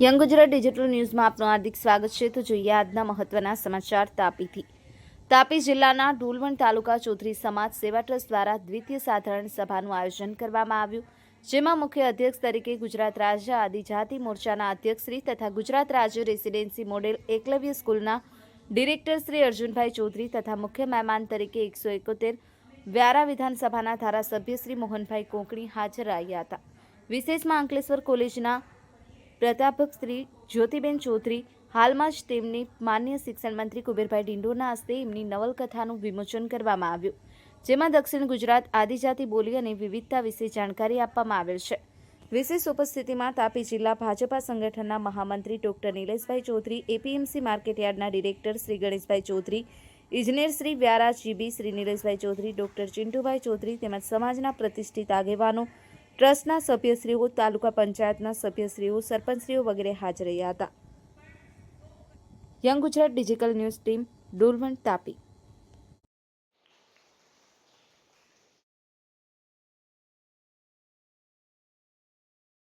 Young Gujarat digital ન્યૂઝમાં આપનું હાર્દિક સ્વાગત છે. તો જોઈએ આજના મહત્વના સમાચાર તાપીથી. તાપી જિલ્લાના ડોલવણ તાલુકા ચૌધરી સમાજ સેવા ટ્રસ્ટ દ્વારા દ્વિતીય સાધારણ સભાનું આયોજન કરવામાં આવ્યું, જેમાં મુખ્ય અધ્યક્ષ તરીકે ગુજરાત રાજ્ય આદિજાતિ મોરચાના અધ્યક્ષ શ્રી તથા ગુજરાત રાજ્ય રેસિડેન્સી મોડેલ એકલવ્ય સ્કૂલના ડિરેક્ટર શ્રી અર્જુનભાઈ ચૌધરી તથા મુખ્ય મહેમાન તરીકે એકસો એકોતેર વ્યારા વિધાનસભાના ધારાસભ્ય શ્રી મોહનભાઈ કોંકણી હાજર રહ્યા હતા. વિશેષમાં અંકલેશ્વર કોલેજના પ્રાધ્યાપક શ્રી જ્યોતિબેન ચૌધરી હાલમાં જ તેમની માન્ય શિક્ષણ મંત્રી કુબેરભાઈ ડિંડોરના હસ્તે એમની નવલકથાનું વિમોચન કરવામાં આવ્યું, જેમાં દક્ષિણ ગુજરાત આદિજાતિ બોલી અને વિવિધતા વિશે જાણકારી આપવામાં આવેલ છે. વિશેષ ઉપસ્થિતિમાં તાપી જિલ્લા ભાજપા સંગઠનના મહામંત્રી ડોક્ટર નિલેશભાઈ ચૌધરી, એપીએમસી માર્કેટયાર્ડના ડિરેક્ટર શ્રી ગણેશભાઈ ચૌધરી, ઇજનેર શ્રી વ્યારા જીબી, શ્રી નિલેશભાઈ ચૌધરી, ડોક્ટર ચિંટુભાઈ ચૌધરી તેમજ સમાજના પ્રતિષ્ઠિત આગેવાનો ટ્રસ્ટના સભ્યશ્રીઓ, તાલુકા પંચાયતના સભ્યશ્રીઓ, સરપંચશ્રીઓ વગેરે હાજર રહ્યા હતા. Young Gujarat digital news team Dolvan Tapi